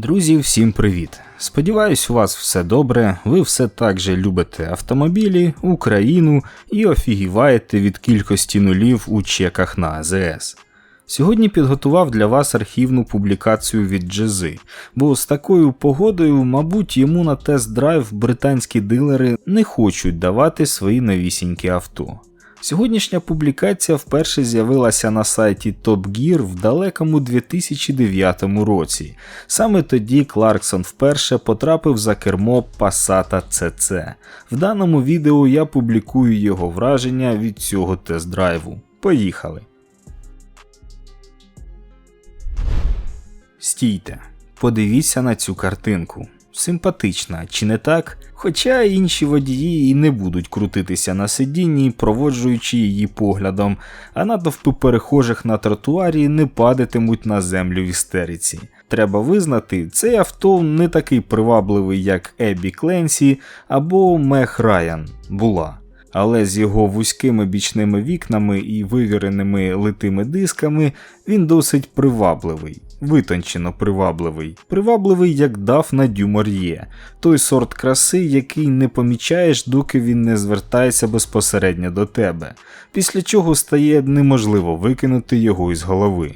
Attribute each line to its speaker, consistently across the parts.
Speaker 1: Друзі, всім привіт! Сподіваюсь, у вас все добре, ви все так же любите автомобілі, Україну і офігіваєте від кількості нулів у чеках на АЗС. Сьогодні підготував для вас архівну публікацію від Джези, бо з такою погодою, мабуть, йому на тест-драйв британські дилери не хочуть давати свої новісінькі авто. Сьогоднішня публікація вперше з'явилася на сайті Top Gear в далекому 2009 році. Саме тоді Кларксон вперше потрапив за кермо Passat CC. В даному відео я публікую його враження від цього тест-драйву. Поїхали! Стійте, подивіться на цю картинку. Симпатична, чи не так? Хоча інші водії і не будуть крутитися на сидінні, проводжуючи її поглядом, а натовпи перехожих на тротуарі не падатимуть на землю в істериці. Треба визнати, цей авто не такий привабливий, як Ебі Кленсі або Мех Райан була. Але з його вузькими бічними вікнами і вивіреними литими дисками він досить привабливий витончено привабливий, привабливий, як Дафна Дюмор'є, той сорт краси, який не помічаєш, доки він не звертається безпосередньо до тебе, після чого стає неможливо викинути його із голови.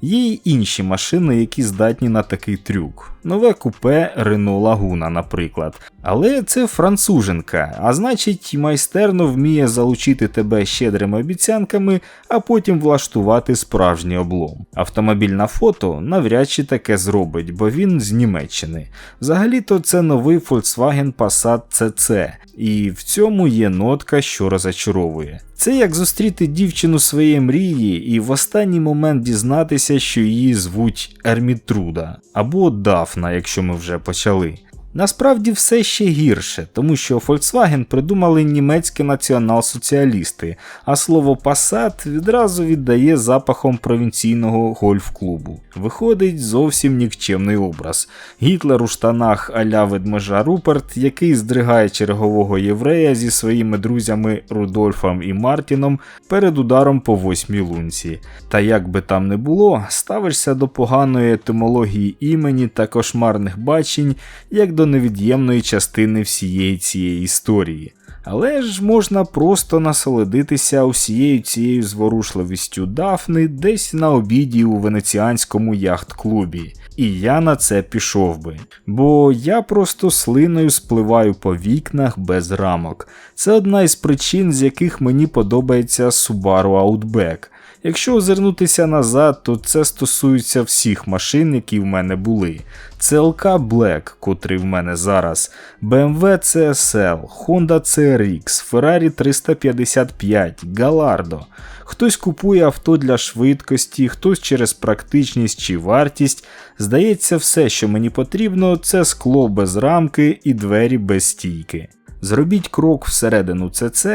Speaker 1: Є й інші машини, які здатні на такий трюк. Нове купе Renault Laguna, наприклад. Але це француженка, а значить, майстерно вміє залучити тебе щедрими обіцянками, а потім влаштувати справжній облом. Автомобіль на фото навряд чи таке зробить, бо він з Німеччини. Взагалі-то це новий Volkswagen Passat CC, і в цьому є нотка, що розочаровує. Це як зустріти дівчину своєї мрії і в останній момент дізнатися, що її звуть Ермітруда або Дафна, якщо ми вже почали. Насправді все ще гірше, тому що Volkswagen придумали німецькі націонал-соціалісти, а слово Passat відразу віддає запахом провінційного гольф-клубу. Виходить зовсім нікчемний образ. Гітлер у штанах аля ведмежа Руперт, який здригає чергового єврея зі своїми друзями Рудольфом і Мартіном перед ударом по восьмій лунці. Та як би там не було, ставишся до поганої етимології імені та кошмарних бачень, як до невід'ємної частини всієї цієї історії. Але ж можна просто насолодитися усією цією зворушливістю Дафни десь на обіді у венеціанському яхт-клубі. І я на це пішов би. Бо я просто слиною спливаю по вікнах без рамок. Це одна із причин, з яких мені подобається Subaru Outback. Якщо озирнутися назад, то це стосується всіх машин, які в мене були. CLK Black, котрий в мене зараз, BMW CSL, Honda CRX, Ferrari 355, Gallardo. Хтось купує авто для швидкості, хтось через практичність чи вартість. Здається, все, що мені потрібно, це скло без рамки і двері без стійки. Зробіть крок всередину ЦЦ,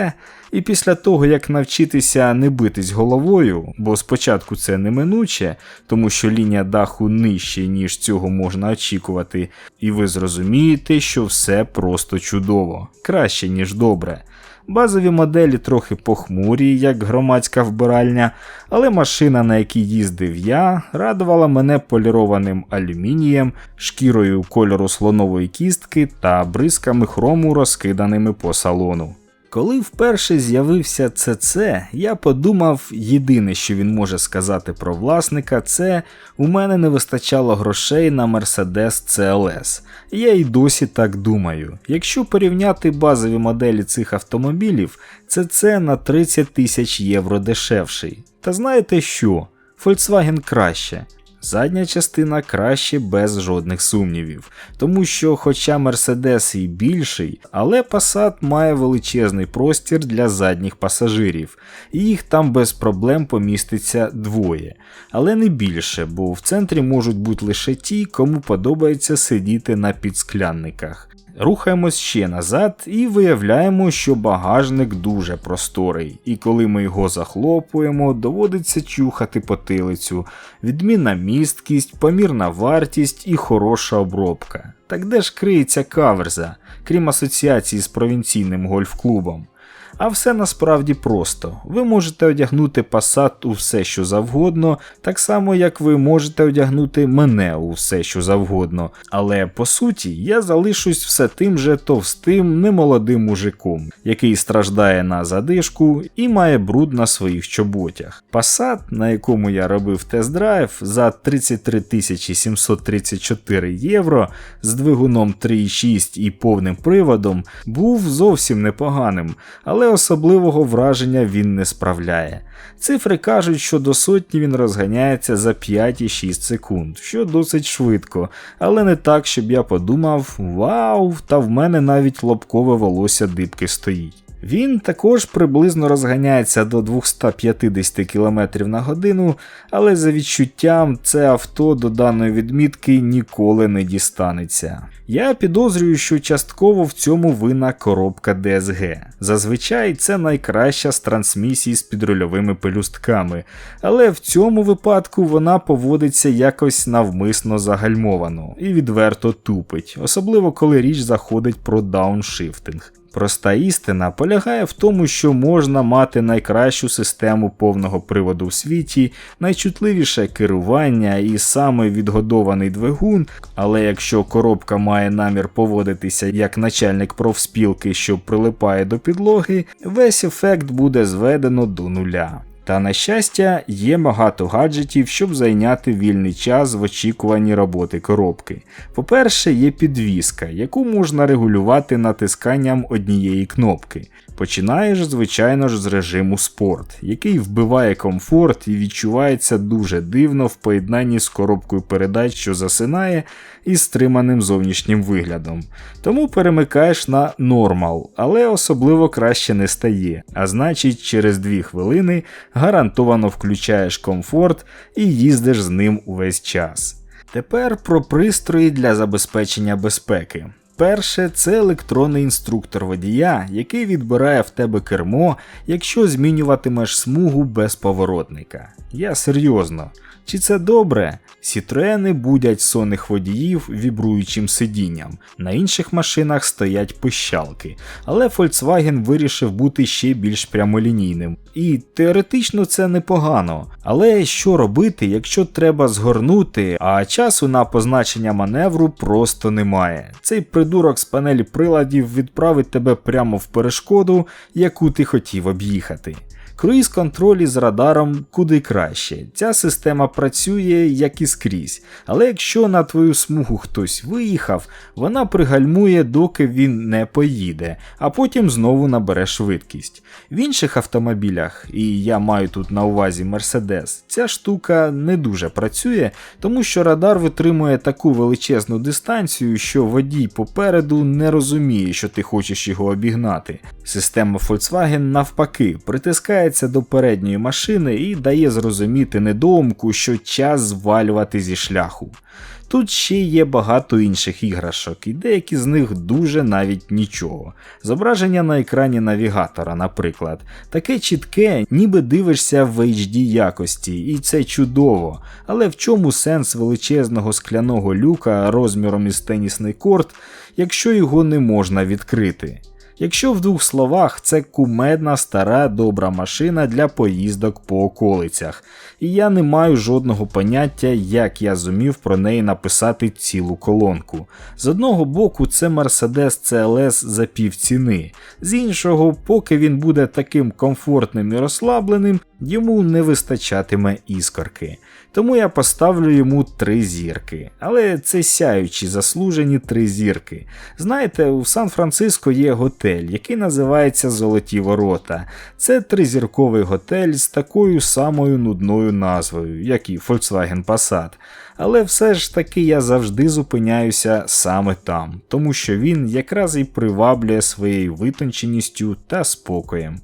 Speaker 1: і після того, як навчитися не битись головою, бо спочатку це неминуче, тому що лінія даху нижче, ніж цього можна очікувати, і ви зрозумієте, що все просто чудово, краще, ніж добре. Базові моделі трохи похмурі, як громадська вбиральня, але машина, на якій їздив я, радувала мене полірованим алюмінієм, шкірою кольору слонової кістки та бризками хрому, розкиданими по салону. Коли вперше з'явився ЦЦ, я подумав, єдине, що він може сказати про власника, це у мене не вистачало грошей на Mercedes CLS. Я й досі так думаю. Якщо порівняти базові моделі цих автомобілів, ЦЦ на 30 тисяч євро дешевший. Та знаєте що? Volkswagen краще. Задня частина краще без жодних сумнівів, тому що, хоча Mercedes і більший, але Passat має величезний простір для задніх пасажирів, і їх там без проблем поміститься двоє, але не більше, бо в центрі можуть бути лише ті, кому подобається сидіти на підсклянниках. Рухаємось ще назад і виявляємо, що багажник дуже просторий, і коли ми його захлопуємо, доводиться чухати потилицю, відмінна місткість, помірна вартість і хороша обробка. Так де ж криється каверза, крім асоціації з провінційним гольф-клубом? А все насправді просто. Ви можете одягнути Passat у все, що завгодно, так само як ви можете одягнути мене у все, що завгодно. Але по суті, я залишусь все тим же товстим, немолодим мужиком, який страждає на задишку і має бруд на своїх чоботях. Passat, на якому я робив тест-драйв, за 33 734 євро з двигуном 3.6 і повним приводом, був зовсім непоганим, але особливого враження він не справляє. Цифри кажуть, що до сотні він розганяється за 5,6 секунд, що досить швидко, але не так, щоб я подумав: вау, та в мене навіть лобкове волосся дибки стоїть. Він також приблизно розганяється до 250 км на годину, але за відчуттям це авто до даної відмітки ніколи не дістанеться. Я підозрюю, що частково в цьому вина коробка DSG. Зазвичай це найкраща з трансмісій з підрульовими пелюстками, але в цьому випадку вона поводиться якось навмисно загальмовано і відверто тупить, особливо коли річ заходить про дауншифтинг. Проста істина полягає в тому, що можна мати найкращу систему повного приводу в світі, найчутливіше керування і саме відгодований двигун, але якщо коробка має намір поводитися як начальник профспілки, що прилипає до підлоги, весь ефект буде зведено до нуля. Та на щастя, є багато гаджетів, щоб зайняти вільний час в очікуванні роботи коробки. По-перше, є підвіска, яку можна регулювати натисканням однієї кнопки. Починаєш, звичайно ж, з режиму спорт, який вбиває комфорт і відчувається дуже дивно в поєднанні з коробкою передач, що засинає, і стриманим зовнішнім виглядом. Тому перемикаєш на нормал, але особливо краще не стає, а значить, через 2 хвилини гарантовано включаєш комфорт і їздиш з ним увесь час. Тепер про пристрої для забезпечення безпеки. Перше, це електронний інструктор водія, який відбирає в тебе кермо, якщо змінюватимеш смугу без поворотника. Я серйозно. Чи це добре? Сітроени будять сонних водіїв вібруючим сидінням, на інших машинах стоять пищалки, але Volkswagen вирішив бути ще більш прямолінійним. І теоретично це непогано. Але що робити, якщо треба згорнути, а часу на позначення маневру просто немає. Цей придурок з панелі приладів відправить тебе прямо в перешкоду, яку ти хотів об'їхати. Круїз контроль із радаром куди краще. Ця система працює як і скрізь, але якщо на твою смугу хтось виїхав, вона пригальмує, доки він не поїде, а потім знову набере швидкість. В інших автомобілях, і я маю тут на увазі Mercedes, ця штука не дуже працює, тому що радар витримує таку величезну дистанцію, що водій попереду не розуміє, що ти хочеш його обігнати. Система Volkswagen навпаки притискає повертається до передньої машини і дає зрозуміти недоумку, що час звалювати зі шляху. Тут ще є багато інших іграшок, і деякі з них дуже навіть нічого. Зображення на екрані навігатора, наприклад, таке чітке, ніби дивишся в HD якості, і це чудово. Але в чому сенс величезного скляного люка розміром із тенісний корт, якщо його не можна відкрити? Якщо в двох словах, це кумедна стара добра машина для поїздок по околицях, і я не маю жодного поняття, як я зумів про неї написати цілу колонку. З одного боку, це Mercedes CLS за пів ціни, з іншого, поки він буде таким комфортним і розслабленим, йому не вистачатиме іскорки. Тому я поставлю йому три зірки. Але це сяючі заслужені три зірки. Знаєте, у Сан-Франциско є готель, який називається Золоті Ворота. Це тризірковий готель з такою самою нудною назвою, як і Volkswagen Passat. Але все ж таки я завжди зупиняюся саме там, тому що він якраз і приваблює своєю витонченістю та спокоєм.